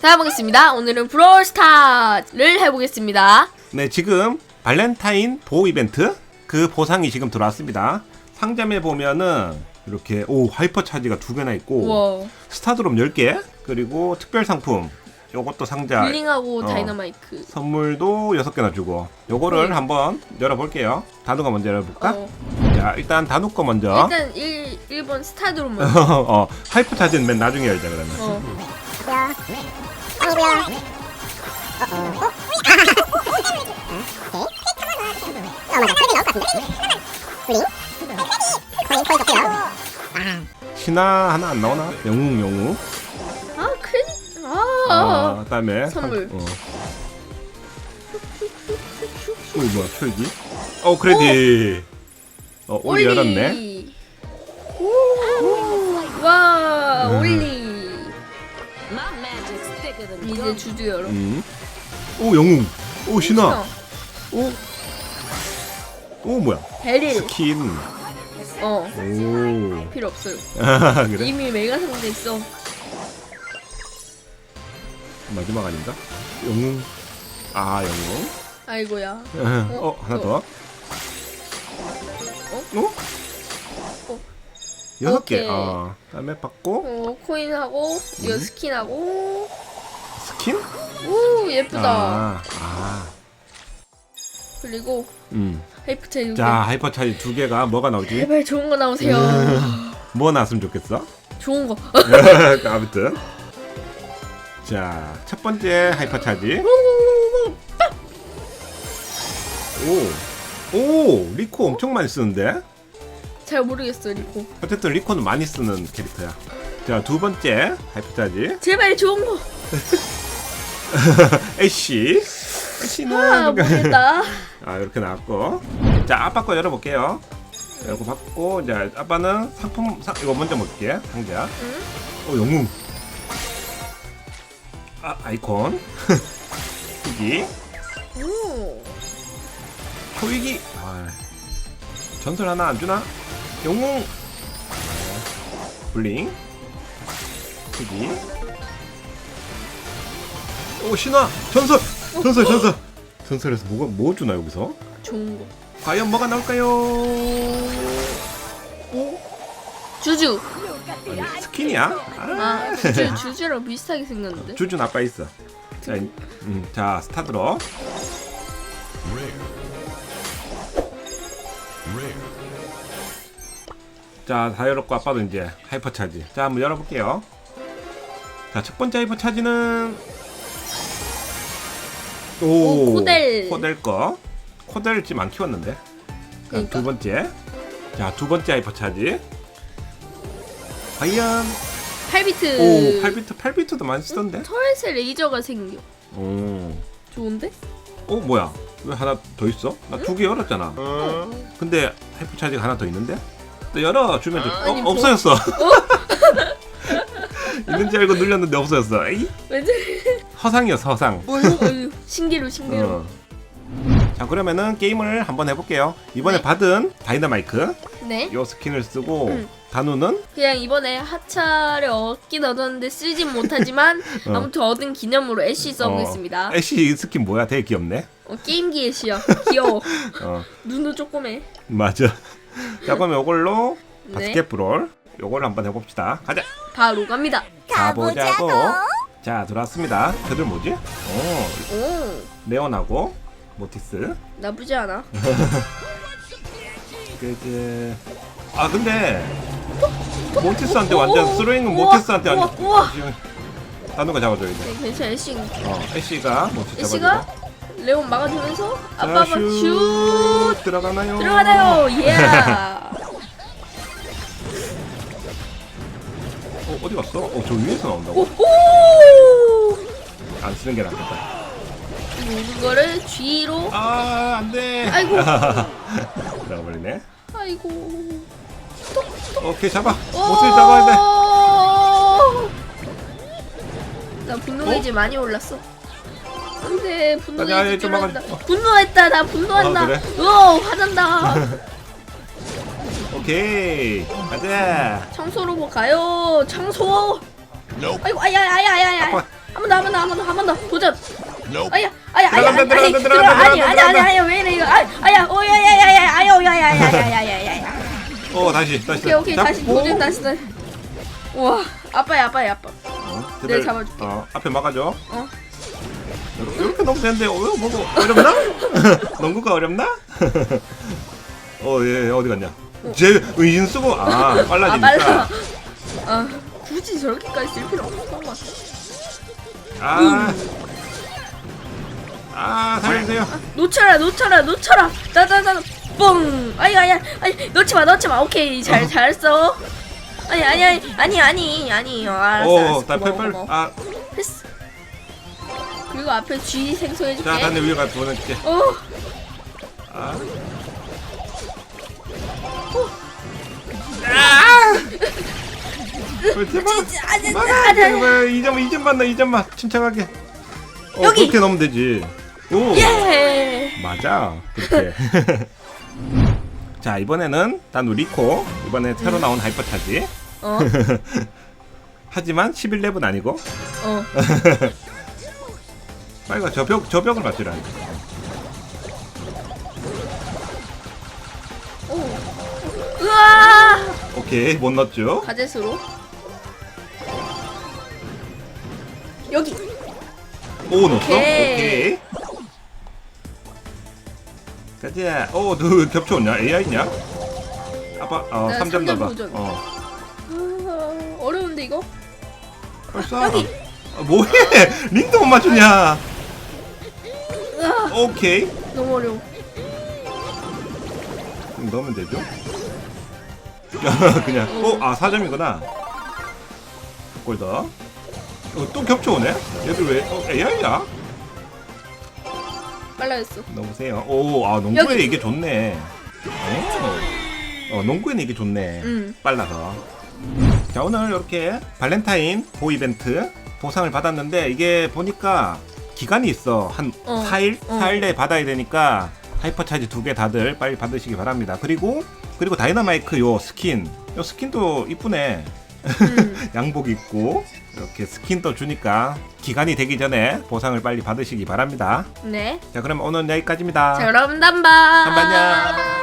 자, 해보겠습니다. 오늘은 브롤스타를 해보겠습니다. 네, 지금 발렌타인 보호 이벤트 그 보상이 지금 들어왔습니다. 상점에 보면은 이렇게 오 하이퍼 차지가 두 개나 있고 우와. 스타드롭 10개 그리고 특별 상품 요것도 상자 힐링하고 어. 다이너마이크. 선물도 6개나 주고 요거를 네. 한번 열어볼게요. 단우가 먼저 열어볼까? 어. 자 일단 단우 거 먼저 일단 1, 1번 스타드로 먼저. 어, 하이퍼 차지는 맨 나중에 열자 그러면 어. 뭐야? 아니 뭐야? 어 맞아 나올 것 같은데? 블링? 코인 코인 덕해요 신화 하나 안 나오나? 영웅 영웅 아, 크레딧. 아. 아, 그다음에 선물. 상- 어. 오 뭐야 철기? 어 크레딧. 어 올리 열었네. 오. 와, 음. 올리. 이제. 주주 열어. 음. 오 영웅. 오 신화. 오. 오 뭐야? 베릴. 스킨. 어. 오. 필요 없어요. 아 그래? 이미 메가 상자 있어. 마지막 아닌가? 영웅. 아 영웅. 아이고야. 어 하나 더. 어? 어. 여섯 개. 오케이. 아 다음에 받고 어, 코인하고 이거 음. 스킨하고 스킨? 오 예쁘다. 아. 아. 그리고 음. 하이프차 이거 자 하이퍼 차지 두 개가 뭐가 나오지? 제발 좋은 거 나오세요. 뭐 나왔으면 좋겠어? 좋은 거. 아무튼 자 첫 번째 하이퍼 차지 오 오 리코 엄청 많이 쓰는데 잘 모르겠어 리코. 어쨌든 리코는 많이 쓰는 캐릭터야 자 두 번째 하이퍼 차지 제발 좋은 거. 애쉬 아 애쉬는 모르겠다. 아 이렇게 나왔고 자 아빠 거 열어볼게요 열고 받고 이제 아빠는 상품 상, 이거 먼저 먹을게 상자 응? 어 영웅 아 아이콘 후기 오. 초이기 아 전설 하나 안 주나? 영웅! 아, 블링. 후기 오 신화! 전설! 전설 전설! 전설에서 뭐가 뭐 주나 여기서? 좋은 거. 과연 뭐가 나올까요? 오? 주주. 아니, 스킨이야? 아, 아 주주 주주랑 비슷하게 생겼는데. 주준 아빠 있어. 자, 이- 음, 자 스타드로 자, 다 열었고 아빠도 이제 하이퍼 차지. 자, 한번 열어볼게요. 자, 첫 번째 하이퍼 차지는 오, 오, 코델. 코델 거. 코델 지금 안 키웠는데. 자, 그러니까? 두 번째. 자, 두 번째 하이퍼 차지. 과연 8비트. 오, 8비트 8비트도 많이 쓰던데. 털새 레이저가 생겨. 오. 좋은데? 어, 뭐야? 왜 하나 더 있어? 나 두개 열었잖아. 근데 하이퍼 차지가 하나 더 있는데? 또 열어 주면 좋. 아니, 어, 뭐- 없어졌어. 있는지 알고 눌렸는데 없어졌어. 에이? 왠지 허상이었어, 허상. 어휴 신기루 신기루. 어. 자, 그러면은 게임을 한번 해볼게요. 이번에 네. 받은 다이너마이크 네. 요 스킨을 쓰고 음. 단우는 그냥 이번에 하차를 얻긴 얻었는데 쓰진 못하지만 어. 아무튼 얻은 기념으로 애쉬 써보겠습니다. 어, 애쉬 스킨 뭐야? 되게 귀엽네. 어, 게임기 애쉬야. 귀여워. 어, 눈도 조그매. 맞아. 자, 그럼 이걸로 네. 바스켓브롤 요걸 한번 해봅시다. 가자. 바로 갑니다. 가보자고. 자, 들어왔습니다. 저들 뭐지? 오, 오 레온하고 모티스. 나쁘지 않아. 그게 아 근데 모티스한테 오, 완전 우와, 모티스한테 우와, 완전 우와. 지금 단우가 잡아줘야 돼. 네, 괜찮아 애쉬. 어, 애쉬가 모티스 애쉬가. 레온 막아주면서 자, 아빠가 슛슛 들어가나요? 들어가나요? 예. 어, 어디 갔어? 어, 저 위에서 나온다고? 오호. 안 쓰는 게 낫겠다. 모든 거를 뒤로. 아, 안 돼. 아이고. 들어가버리네. 아이고. 오케이, 잡아. 모티스 잡아야 돼. 나 분노게이지 많이 올랐어. 안돼 아니, 분노게이지 아니. 막아. 분노했다 나 분노한다. 어, 그래? 어 화난다. 오케이. 가자. 청소로 뭐 가요? 청소? Nope. 아이고 아야 아야 아야 아야. 한번 더 한 번 더 한 번 더 한 번 더. 도전. Nope. 아야 아야 아야. 들어간다, 아니 들어간다, 아니 들어간다, 들어가- 아니 아니 들어간다. 아니 아야 아야 오야야야야 아야 오야야야야야야야. 어 다시 다시. 오케이 오케이 다시 도전 다시 다시 우와 아빠야 아빠야 아빠. 어, 네, 내가 잡아줄게. 어, 앞에 막아줘. 어? 이렇게, 이렇게 넣으면 되는데 어, 뭐고 어렵나? 농구가 어렵나? 어얘 어디 갔냐? 제 의진 쓰고 아 아, 빨라지니까. 빨라. 아, 굳이 저렇게까지 쓸 필요 없을 것 같아. 아. 아 살려주세요. 놓쳐라, 놓쳐라, 놓쳐라. 나나나 뻥. 아니 아니 아니 놓지 마, 놓지 마. 오케이, 잘 잘했어. 아니 아니 아니 아니 아니 아니. 어, 알았어, 알았어. 오, 나 고마워, 빨리 고마워. 아, 했어. 그리고 앞에 G 생성해줄게. 자, 다들 위에 가서 보낼게. 어, 아. 아! 어, 제발. 진짜 아니 막아. 아니. 제발 이 점, 이점 만나, 이점 만 침착하게. 어, 여기. 그렇게 넣으면 되지. 오. 예. 맞아. 그렇게. 자, 이번에는 난 리코. 이번에 새로 나온 하이퍼 차지. 어, 하지만 11렙은 아니고. 어. 빨리 가. 저 벽, 저 벽을 맞추라. 오. 오케이, 못 넣었죠. 가젯으로. 여기. 오 넣었어? 오케이. 오케이. 가자. 오, 너 겹쳐오냐? AI냐? 아빠, 어, 내가 3점 삼점 넣어봐. 도전. 어, 아, 어려운데 이거? 벌써. 여기. 아, 뭐해? 링도 못 맞추냐? 으아, 오케이. 너무 어려워. 그럼 넣으면 되죠? 그냥. 어, 아, 4점이구나. 골 더. 어, 또 겹쳐오네? 얘들 왜, 어, AI야? 빨라졌어. 넣으세요. 오, 아, 농구에 여기. 이게 좋네. 오. 어, 농구에는 이게 좋네. 응. 빨라서. 자, 오늘 이렇게 발렌타인 보 이벤트 보상을 받았는데 이게 보니까 기간이 있어. 한 어. 4일? 어. 4일 내에 받아야 되니까 하이퍼 차지 두 개 다들 빨리 받으시기 바랍니다. 그리고 그리고 다이너마이크 요 스킨. 요 스킨도 이쁘네. 음. 양복 입고 이렇게 스킨도 주니까 기간이 되기 전에 보상을 빨리 받으시기 바랍니다. 네. 자, 그럼 오늘 여기까지입니다. 자, 그럼 담바. 한반야.